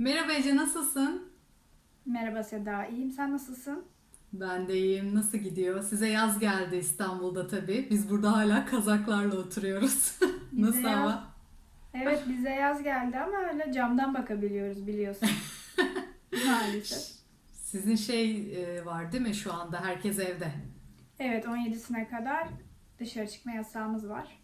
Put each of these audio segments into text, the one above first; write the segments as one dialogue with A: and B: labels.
A: Merhaba Ece nasılsın?
B: Merhaba Seda, iyiyim. Sen nasılsın?
A: Ben de iyiyim. Nasıl gidiyor? Size yaz geldi İstanbul'da tabii. Biz burada hala kazaklarla oturuyoruz.
B: Bize
A: Nasıl
B: yaz-
A: hava?
B: Evet, bize yaz geldi ama öyle camdan bakabiliyoruz biliyorsun. Maalesef.
A: Sizin şey e, var değil mi şu anda? Herkes evde.
B: Evet, 17'sine kadar dışarı çıkma yasağımız var.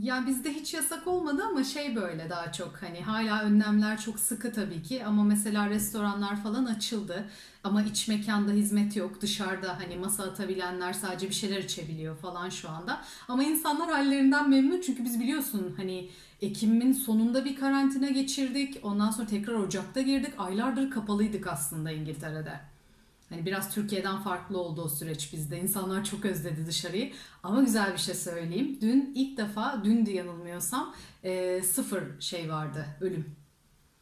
A: Ya bizde hiç yasak olmadı ama şey böyle daha çok hani hala önlemler çok sıkı tabii ki ama mesela restoranlar falan açıldı ama iç mekanda hizmet yok dışarıda hani masa atabilenler sadece bir şeyler içebiliyor falan şu anda ama insanlar hallerinden memnun çünkü biz biliyorsun hani Ekim'in sonunda bir karantina geçirdik ondan sonra tekrar Ocak'ta girdik aylardır kapalıydık aslında İngiltere'de. Hani biraz Türkiye'den farklı oldu o süreç bizde. İnsanlar çok özledi dışarıyı. Ama güzel bir şey söyleyeyim. Dün ilk defa, dündü yanılmıyorsam e, sıfır şey vardı, ölüm.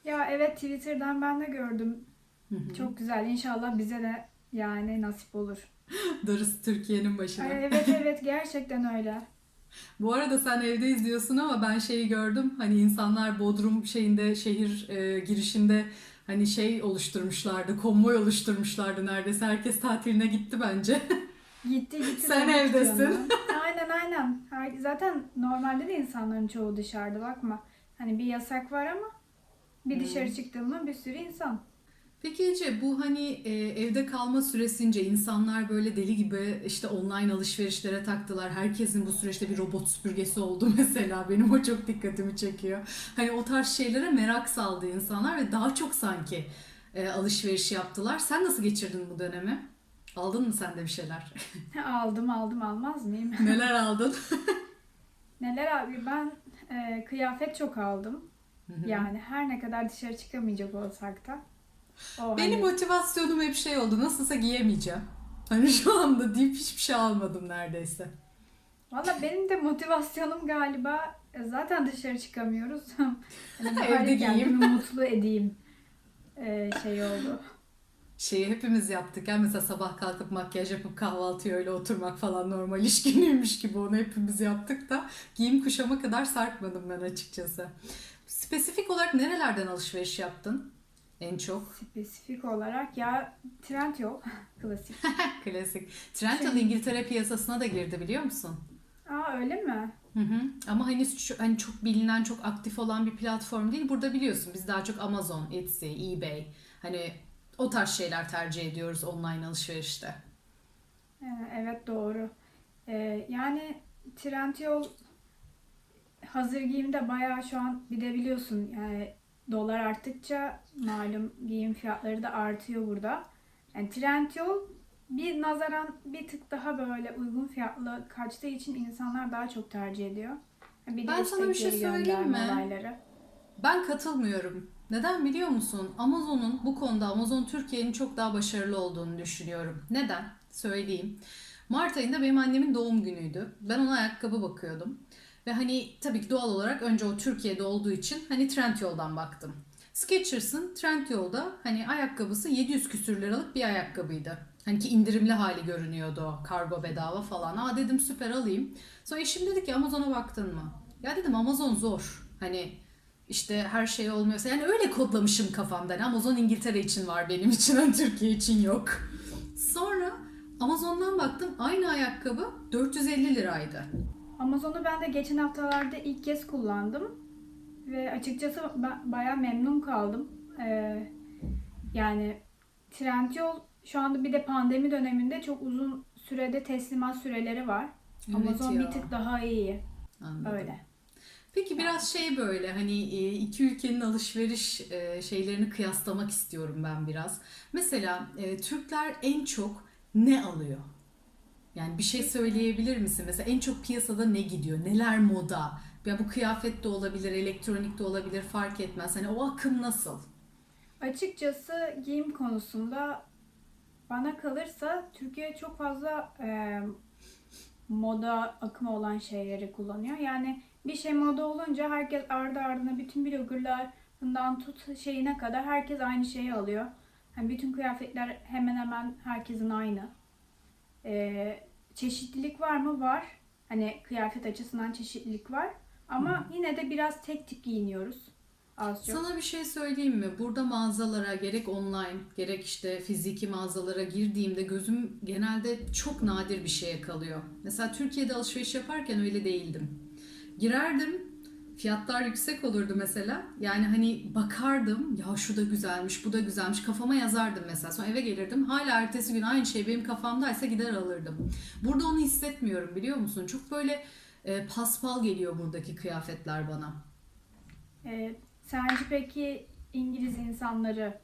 B: Ya evet, Twitter'dan ben de gördüm.
A: Hı hı.
B: Çok güzel. İnşallah bize de yani nasip olur.
A: Darısı Türkiye'nin başına.
B: Ay, evet evet, gerçekten öyle.
A: Bu arada sen evde izliyorsun ama ben şeyi gördüm. Hani insanlar Bodrum şeyinde, şehir e, girişinde hani şey oluşturmuşlardı, konvoy oluşturmuşlardı neredeyse. Herkes tatiline gitti bence.
B: Gitti gitti.
A: Sen evdesin.
B: Aynen aynen. Her- Zaten normalde de insanların çoğu dışarıda bakma. Hani bir yasak var ama bir dışarı çıktığımda bir sürü insan.
A: Peki Ece bu hani e, evde kalma süresince insanlar böyle deli gibi işte online alışverişlere taktılar. Herkesin bu süreçte bir robot süpürgesi oldu mesela. Benim o çok dikkatimi çekiyor. Hani o tarz şeylere merak saldı insanlar ve daha çok sanki e, alışveriş yaptılar. Sen nasıl geçirdin bu dönemi? Aldın mı sen de bir şeyler?
B: Aldım aldım almaz mıyım?
A: Neler aldın?
B: Neler abi ben e, kıyafet çok aldım. Yani her ne kadar dışarı çıkamayacak olsak da. O
A: Benim
B: hani-
A: motivasyonum hep şey oldu. Nasılsa giyemeyeceğim. Hani şu anda deyip hiçbir şey almadım neredeyse.
B: Valla benim de motivasyonum galiba e, zaten dışarı çıkamıyoruz. hani
A: Evde giyeyim.
B: mutlu edeyim e, şey oldu.
A: Şeyi hepimiz yaptık ya mesela sabah kalkıp makyaj yapıp kahvaltıya öyle oturmak falan normal iş günüymüş gibi onu hepimiz yaptık da giyim kuşama kadar sarkmadım ben açıkçası. Spesifik olarak nerelerden alışveriş yaptın en çok?
B: Spesifik olarak ya trend yok. Klasik.
A: Klasik. Trendyol
B: Şey-
A: İngiltere piyasasına da girdi biliyor musun?
B: Aa öyle mi?
A: Hı hı. Ama hani, şu, hani çok bilinen, çok aktif olan bir platform değil. Burada biliyorsun biz daha çok Amazon, Etsy, eBay hani o tarz şeyler tercih ediyoruz online alışverişte.
B: Ee, Evet doğru. Ee, yani Trendyol hazır giyimde bayağı şu an bir de biliyorsun yani dolar arttıkça malum giyim fiyatları da artıyor burada. Yani Trendyol bir nazaran bir tık daha böyle uygun fiyatlı kaçtığı için insanlar daha çok tercih ediyor. Bir
A: Ben sana bir şey söyleyeyim mi?
B: olayları.
A: Ben katılmıyorum. Neden biliyor musun? Amazon'un bu konuda Amazon Türkiye'nin çok daha başarılı olduğunu düşünüyorum. Neden? Söyleyeyim. Mart ayında benim annemin doğum günüydü. Ben ona ayakkabı bakıyordum. Ve hani tabii ki doğal olarak önce o Türkiye'de olduğu için hani Trendyol'dan baktım. Skechers'ın Trendyol'da hani ayakkabısı 700 küsür liralık bir ayakkabıydı. Hani ki indirimli hali görünüyordu o. Kargo bedava falan. Aa dedim süper alayım. Sonra eşim dedi ki Amazon'a baktın mı? Ya dedim Amazon zor. Hani işte her şey olmuyorsa yani öyle kodlamışım kafamdan. Amazon İngiltere için var benim için Türkiye için yok. Sonra Amazon'dan baktım aynı ayakkabı 450 liraydı.
B: Amazon'u ben de geçen haftalarda ilk kez kullandım. Ve açıkçası ben bayağı memnun kaldım. Ee, yani Trendyol şu anda bir de pandemi döneminde çok uzun sürede teslimat süreleri var.
A: Evet
B: Amazon
A: ya.
B: bir tık daha iyi.
A: Anladım.
B: Öyle.
A: Peki biraz şey böyle hani e, iki ülkenin alışveriş e, şeylerini kıyaslamak istiyorum ben biraz. Mesela e, Türkler en çok ne alıyor? Yani bir şey söyleyebilir misin? Mesela en çok piyasada ne gidiyor? Neler moda? Ya bu kıyafet de olabilir, elektronik de olabilir fark etmez. Hani o akım nasıl?
B: Açıkçası giyim konusunda bana kalırsa Türkiye çok fazla e, moda akımı olan şeyleri kullanıyor. Yani bir şey moda olunca herkes ardı ardına bütün bloggerlarından tut şeyine kadar herkes aynı şeyi alıyor. Yani bütün kıyafetler hemen hemen herkesin aynı. E, çeşitlilik var mı? Var. Hani kıyafet açısından çeşitlilik var. Ama yine de biraz tek tip giyiniyoruz. az çok.
A: Sana bir şey söyleyeyim mi? Burada mağazalara gerek online gerek işte fiziki mağazalara girdiğimde gözüm genelde çok nadir bir şeye kalıyor. Mesela Türkiye'de alışveriş yaparken öyle değildim. Girerdim fiyatlar yüksek olurdu mesela. Yani hani bakardım ya şu da güzelmiş bu da güzelmiş kafama yazardım mesela. Sonra eve gelirdim hala ertesi gün aynı şey benim kafamdaysa gider alırdım. Burada onu hissetmiyorum biliyor musun? Çok böyle e, paspal geliyor buradaki kıyafetler bana.
B: Ee, sence peki İngiliz insanları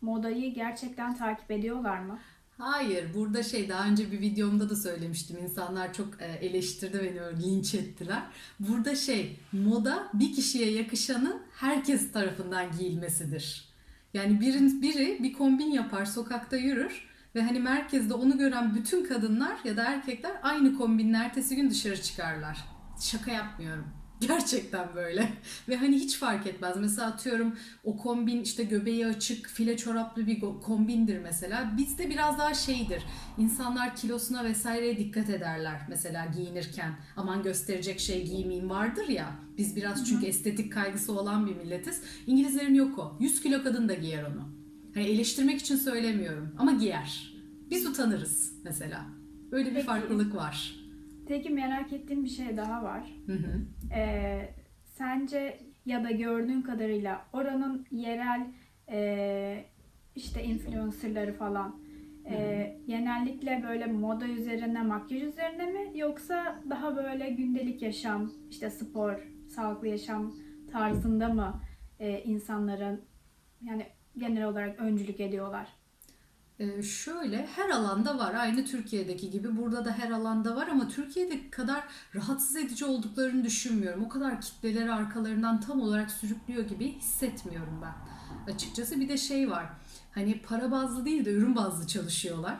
B: modayı gerçekten takip ediyorlar mı?
A: Hayır, burada şey daha önce bir videomda da söylemiştim. İnsanlar çok e, eleştirdi beni, linç ettiler. Burada şey, moda bir kişiye yakışanın herkes tarafından giyilmesidir. Yani birin, biri bir kombin yapar, sokakta yürür ve hani merkezde onu gören bütün kadınlar ya da erkekler aynı kombinle ertesi gün dışarı çıkarlar. Şaka yapmıyorum. Gerçekten böyle. Ve hani hiç fark etmez. Mesela atıyorum o kombin işte göbeği açık, file çoraplı bir kombindir mesela. Bizde biraz daha şeydir. İnsanlar kilosuna vesaireye dikkat ederler mesela giyinirken. Aman gösterecek şey giymeyeyim vardır ya. Biz biraz çünkü estetik kaygısı olan bir milletiz. İngilizlerin yok o. 100 kilo kadın da giyer onu. Hani eleştirmek için söylemiyorum ama giyer. Biz utanırız mesela. Öyle bir
B: Peki.
A: farklılık var.
B: Peki merak ettiğim bir şey daha var.
A: Hı hı.
B: Ee, sence ya da gördüğün kadarıyla oranın yerel e, işte influencerları falan e, genellikle böyle moda üzerine, makyaj üzerine mi yoksa daha böyle gündelik yaşam, işte spor, sağlıklı yaşam tarzında mı e, insanların yani genel olarak öncülük ediyorlar?
A: Ee, şöyle her alanda var. Aynı Türkiye'deki gibi burada da her alanda var ama Türkiye'deki kadar rahatsız edici olduklarını düşünmüyorum. O kadar kitleleri arkalarından tam olarak sürüklüyor gibi hissetmiyorum ben. Açıkçası bir de şey var. Hani para bazlı değil de ürün bazlı çalışıyorlar.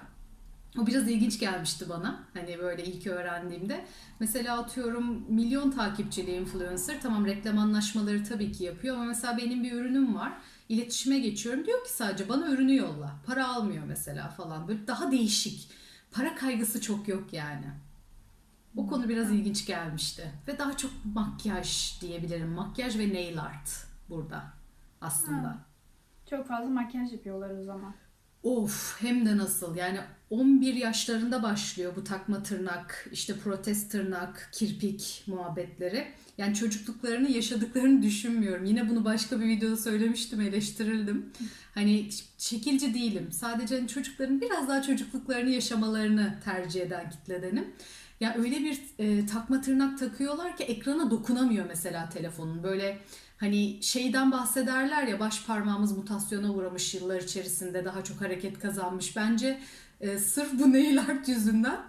A: O biraz ilginç gelmişti bana. Hani böyle ilk öğrendiğimde. Mesela atıyorum milyon takipçili influencer. Tamam reklam anlaşmaları tabii ki yapıyor ama mesela benim bir ürünüm var. İletişime geçiyorum. Diyor ki sadece bana ürünü yolla. Para almıyor mesela falan. Böyle daha değişik. Para kaygısı çok yok yani. O konu biraz ilginç gelmişti. Ve daha çok makyaj diyebilirim. Makyaj ve nail art burada aslında.
B: Ha. Çok fazla makyaj yapıyorlar o zaman.
A: Of hem de nasıl yani 11 yaşlarında başlıyor bu takma tırnak, işte protez tırnak, kirpik muhabbetleri. Yani çocukluklarını yaşadıklarını düşünmüyorum. Yine bunu başka bir videoda söylemiştim, eleştirildim. Hani şekilci değilim. Sadece hani çocukların biraz daha çocukluklarını yaşamalarını tercih eden kitledenim. Ya öyle bir e, takma tırnak takıyorlar ki ekrana dokunamıyor mesela telefonun. Böyle Hani şeyden bahsederler ya baş parmağımız mutasyona uğramış yıllar içerisinde daha çok hareket kazanmış. Bence e, sırf bu nail art yüzünden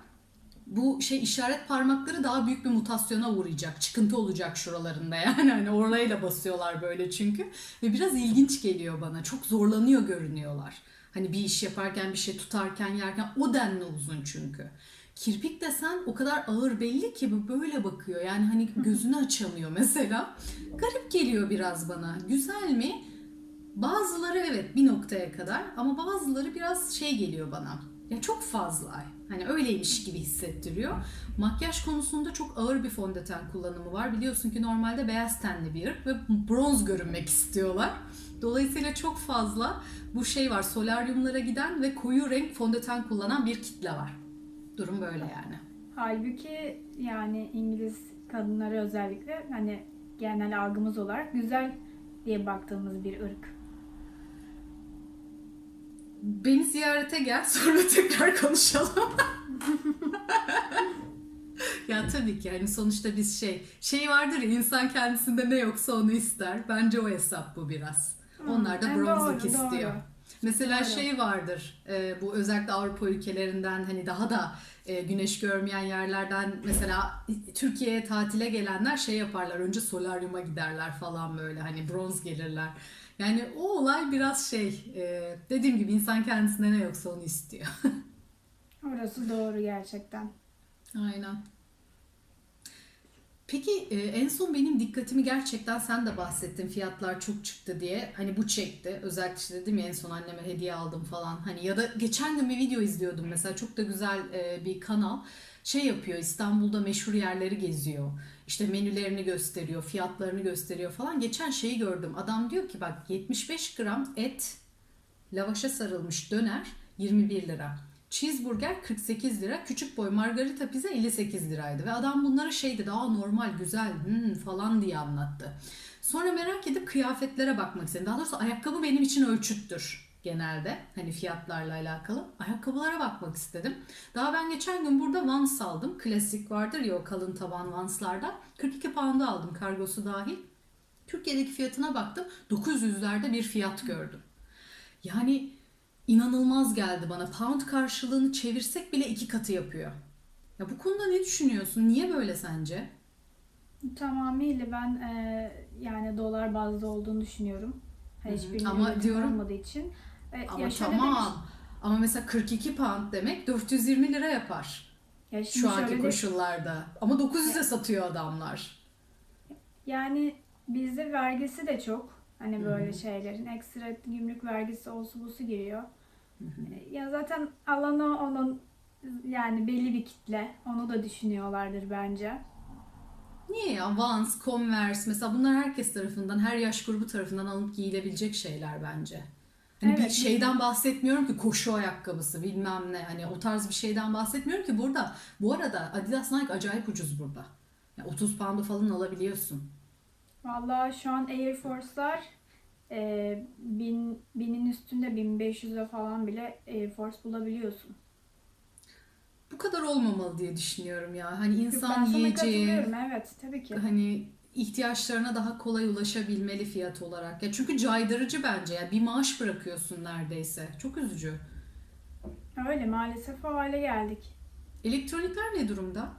A: bu şey işaret parmakları daha büyük bir mutasyona uğrayacak. Çıkıntı olacak şuralarında yani. Hani orayla basıyorlar böyle çünkü. Ve biraz ilginç geliyor bana. Çok zorlanıyor görünüyorlar. Hani bir iş yaparken, bir şey tutarken, yerken o denli uzun çünkü. Kirpik desen o kadar ağır belli ki böyle bakıyor. Yani hani gözünü açamıyor mesela. Garip geliyor biraz bana. Güzel mi? Bazıları evet bir noktaya kadar ama bazıları biraz şey geliyor bana. Ya çok fazla. Hani öyleymiş gibi hissettiriyor. Makyaj konusunda çok ağır bir fondöten kullanımı var. Biliyorsun ki normalde beyaz tenli bir ırk ve bronz görünmek istiyorlar. Dolayısıyla çok fazla bu şey var. Solaryumlara giden ve koyu renk fondöten kullanan bir kitle var. Durum böyle yani.
B: Halbuki yani İngiliz kadınları özellikle hani genel algımız olarak güzel diye baktığımız bir ırk.
A: Beni ziyarete gel sonra tekrar konuşalım. ya tabii ki hani sonuçta biz şey şey vardır ya insan kendisinde ne yoksa onu ister. Bence o hesap bu biraz. Onlar da
B: Hmm,
A: bronzluk istiyor.
B: doğru.
A: Mesela
B: Doğru.
A: şey vardır e, bu özellikle Avrupa ülkelerinden hani daha da e, güneş görmeyen yerlerden mesela Türkiye'ye tatile gelenler şey yaparlar önce solaryuma giderler falan böyle hani bronz gelirler. Yani o olay biraz şey e, dediğim gibi insan kendisine ne yoksa onu istiyor.
B: Orası doğru gerçekten.
A: Aynen. Peki e, en son benim dikkatimi gerçekten sen de bahsettin fiyatlar çok çıktı diye. Hani bu çekti. Özellikle işte dedim ya en son anneme hediye aldım falan. Hani ya da geçen gün bir video izliyordum mesela çok da güzel e, bir kanal. Şey yapıyor İstanbul'da meşhur yerleri geziyor. İşte menülerini gösteriyor, fiyatlarını gösteriyor falan. Geçen şeyi gördüm. Adam diyor ki bak 75 gram et lavaşa sarılmış döner 21 lira. Cheeseburger 48 lira. Küçük boy margarita pizza 58 liraydı. Ve adam bunlara şeydi daha normal, güzel hmm, falan diye anlattı. Sonra merak edip kıyafetlere bakmak istedim. Daha doğrusu ayakkabı benim için ölçüttür genelde. Hani fiyatlarla alakalı. Ayakkabılara bakmak istedim. Daha ben geçen gün burada Vans aldım. Klasik vardır ya o kalın taban Vans'larda. 42 pound'a aldım kargosu dahil. Türkiye'deki fiyatına baktım. 900'lerde bir fiyat gördüm. Yani inanılmaz geldi bana. Pound karşılığını çevirsek bile iki katı yapıyor. Ya bu konuda ne düşünüyorsun? Niye böyle sence?
B: Tamamıyla ben e, yani dolar bazlı olduğunu düşünüyorum.
A: Hı.
B: Hiçbir
A: Ama diyorum-
B: olmadığı için. E,
A: Ama
B: ya
A: tamam. Ama mesela 42 pound demek 420 lira yapar
B: ya
A: şu anki
B: şöyle de-
A: koşullarda. Ama 900'e satıyor adamlar.
B: Yani bizde vergisi de çok. Hani böyle
A: hı.
B: şeylerin ekstra gümrük vergisi olsu busu giriyor. E, Ya zaten alanı onun yani belli bir kitle. Onu da düşünüyorlardır bence.
A: Niye ya? Vans, Converse mesela bunlar herkes tarafından, her yaş grubu tarafından alınıp giyilebilecek şeyler bence. Hani bir
B: Evet.
A: şeyden bahsetmiyorum ki koşu ayakkabısı bilmem ne hani o tarz bir şeyden bahsetmiyorum ki burada. Bu arada Adidas Nike acayip ucuz burada. Ya 30 pound'a falan alabiliyorsun.
B: Vallahi şu an Air Force'lar e, bin, binin üstünde 1500'e falan bile Air Force bulabiliyorsun.
A: Bu kadar olmamalı diye düşünüyorum ya. Hani
B: Yok,
A: insan
B: sana
A: yiyeceği,
B: evet tabii ki.
A: hani ihtiyaçlarına daha kolay ulaşabilmeli fiyat olarak. Ya çünkü caydırıcı bence ya. Bir maaş bırakıyorsun neredeyse. Çok üzücü.
B: Öyle maalesef o hale geldik.
A: Elektronikler ne durumda?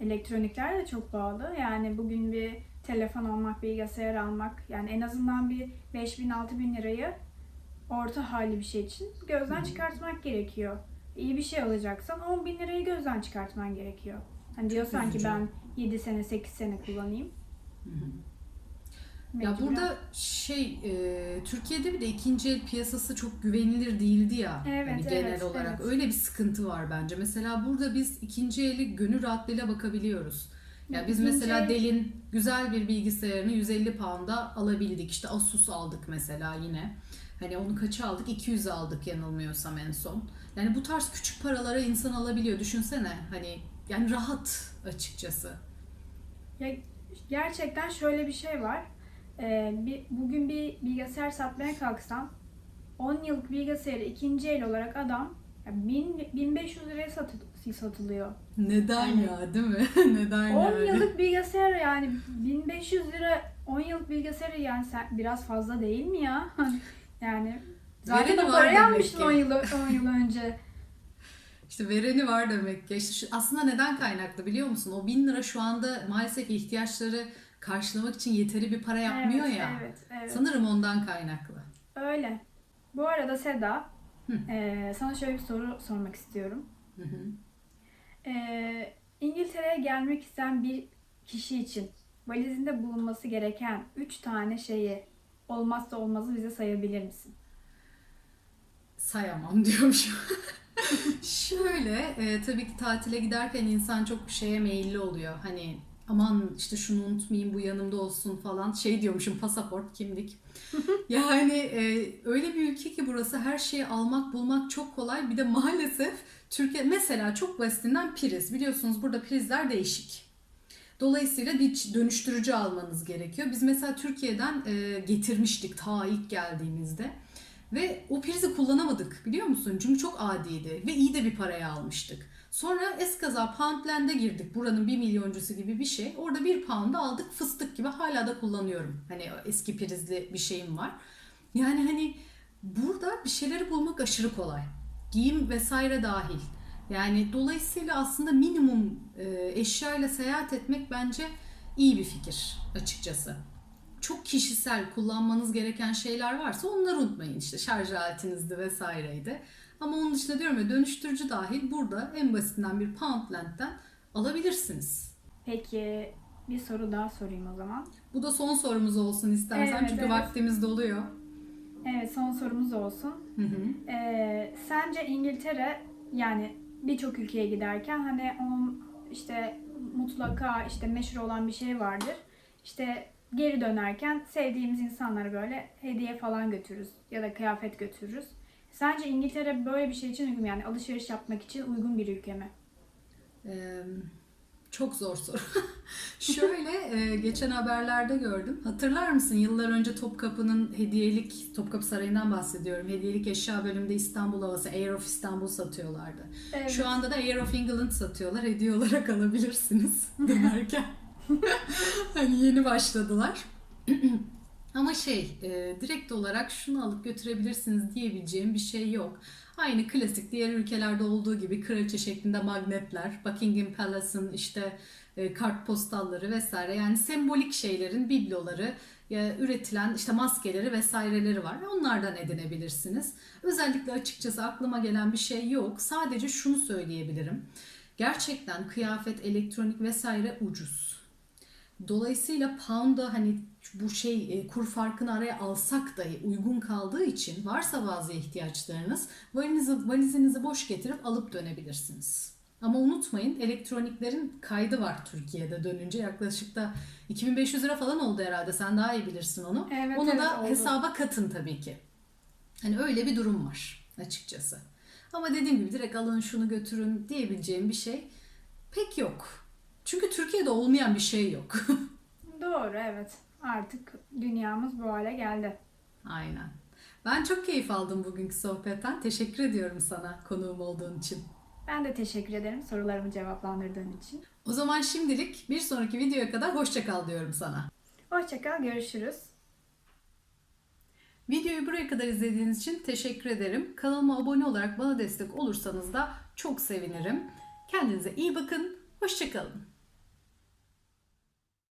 B: Elektronikler de çok pahalı. Yani bugün bir telefon almak, bilgisayar almak yani en azından bir 5000-6000 lirayı orta hali bir şey için gözden çıkartmak gerekiyor. İyi bir şey alacaksan 10 bin lirayı gözden çıkartman gerekiyor. Hani diyorsan ki ben 7 sene 8 sene kullanayım.
A: Ya
B: Mecburen.
A: burada şey e, Türkiye'de bir de ikinci el piyasası çok güvenilir değildi ya
B: Evet,
A: hani genel
B: evet,
A: olarak
B: evet.
A: öyle bir sıkıntı var bence. Mesela burada biz ikinci eli gönül rahatlığıyla bakabiliyoruz. Ya biz mesela
B: el-
A: Dell'in güzel bir bilgisayarını 150 pound'a alabildik. İşte Asus aldık mesela yine. Hani onu kaça aldık? 200'e aldık yanılmıyorsam en son. Yani bu tarz küçük paralara insan alabiliyor. Düşünsene hani yani rahat açıkçası.
B: Ya gerçekten şöyle bir şey var. Ee, bir, bugün bir bilgisayar satmaya kalksam 10 yıllık bilgisayarı ikinci el olarak adam ya 1000 1500 liraya satı- satılıyor.
A: Neden
B: Yani-
A: ya değil mi? Neden
B: 10
A: yani?
B: yıllık bilgisayar yani 1500 lira 10 yıllık bilgisayarı yani sen, biraz fazla değil mi ya? yani zaten o parayı almıştın
A: ki.
B: 10 yıl 10 yıl önce.
A: İşte vereni var demek ki. İşte şu- aslında neden kaynaklı biliyor musun? O bin lira şu anda maalesef ihtiyaçları karşılamak için yeteri bir para yapmıyor
B: evet,
A: ya.
B: Evet, evet.
A: Sanırım ondan kaynaklı.
B: Öyle. Bu arada Seda,
A: Hı.
B: eee, sana şöyle bir soru sormak istiyorum.
A: Hı hı.
B: Eee, İngiltere'ye gelmek isteyen bir kişi için valizinde bulunması gereken 3 tane şeyi olmazsa olmazı bize sayabilir misin?
A: Sayamam diyormuşum. Şöyle e, tabii ki tatile giderken insan çok şeye meyilli oluyor. Hani aman işte şunu unutmayayım bu yanımda olsun falan. Şey diyormuşum pasaport, kimlik. yani e, öyle bir ülke ki burası her şeyi almak bulmak çok kolay. Bir de maalesef Türkiye mesela çok basitinden priz. Biliyorsunuz burada prizler değişik. Dolayısıyla bir dönüştürücü almanız gerekiyor. Biz mesela Türkiye'den e, getirmiştik ta ilk geldiğimizde. Ve o prizi kullanamadık biliyor musun? Çünkü çok adiydi ve iyi de bir paraya almıştık. Sonra eskaza Poundland'e girdik. Buranın bir milyoncusu gibi bir şey. Orada bir pound'a aldık fıstık gibi hala da kullanıyorum. Hani eski prizli bir şeyim var. Yani hani burada bir şeyleri bulmak aşırı kolay. Giyim vesaire dahil. Yani dolayısıyla aslında minimum e, eşyayla seyahat etmek bence iyi bir fikir açıkçası çok kişisel kullanmanız gereken şeyler varsa onları unutmayın. İşte şarj aletinizdi vesaireydi. Ama onun dışında diyorum ya dönüştürücü dahil burada en basitinden bir Poundland'den alabilirsiniz.
B: Peki bir soru daha sorayım o zaman.
A: Bu da son sorumuz olsun istersen
B: Evet,
A: çünkü
B: evet.
A: vaktimiz doluyor.
B: Evet son sorumuz olsun.
A: Hı hı.
B: Ee, sence İngiltere yani birçok ülkeye giderken hani onun işte mutlaka işte meşhur olan bir şey vardır. İşte geri dönerken sevdiğimiz insanlara böyle hediye falan götürürüz ya da kıyafet götürürüz. Sence İngiltere böyle bir şey için uygun yani alışveriş yapmak için uygun bir ülke mi?
A: Ee, çok zor soru. Şöyle e, geçen haberlerde gördüm. Hatırlar mısın yıllar önce Topkapı'nın hediyelik, Topkapı Sarayı'ndan bahsediyorum. Hediyelik eşya bölümünde İstanbul havası, Air of İstanbul satıyorlardı.
B: Evet.
A: Şu anda da Air of England satıyorlar. Hediye olarak alabilirsiniz dönerken. hani yeni başladılar. Ama şey, e, direkt olarak şunu alıp götürebilirsiniz diyebileceğim bir şey yok. Aynı klasik diğer ülkelerde olduğu gibi kraliçe şeklinde magnetler, Buckingham Palace'ın işte e, kartpostalları vesaire yani sembolik şeylerin bibloları, e, üretilen işte maskeleri vesaireleri var onlardan edinebilirsiniz. Özellikle açıkçası aklıma gelen bir şey yok. Sadece şunu söyleyebilirim. Gerçekten kıyafet, elektronik vesaire ucuz. Dolayısıyla pound'a hani bu şey e, kur farkını araya alsak dahi uygun kaldığı için varsa bazı ihtiyaçlarınız valizinizi, valizinizi boş getirip alıp dönebilirsiniz. Ama unutmayın elektroniklerin kaydı var Türkiye'de dönünce yaklaşık da 2500 lira falan oldu herhalde sen daha iyi bilirsin onu.
B: Evet,
A: onu
B: evet,
A: da
B: oldu.
A: hesaba katın tabii ki. Hani öyle bir durum var açıkçası. Ama dediğim gibi direkt alın şunu götürün diyebileceğim bir şey pek yok. Türkiye'de olmayan bir şey yok.
B: Doğru evet. Artık dünyamız bu hale geldi.
A: Aynen. Ben çok keyif aldım bugünkü sohbetten. Teşekkür ediyorum sana konuğum olduğun için.
B: Ben de teşekkür ederim sorularımı cevaplandırdığın için.
A: O zaman şimdilik bir sonraki videoya kadar hoşça kal diyorum sana.
B: Hoşçakal, görüşürüz.
A: Videoyu buraya kadar izlediğiniz için teşekkür ederim. Kanalıma abone olarak bana destek olursanız da çok sevinirim. Kendinize iyi bakın. Hoşça kalın.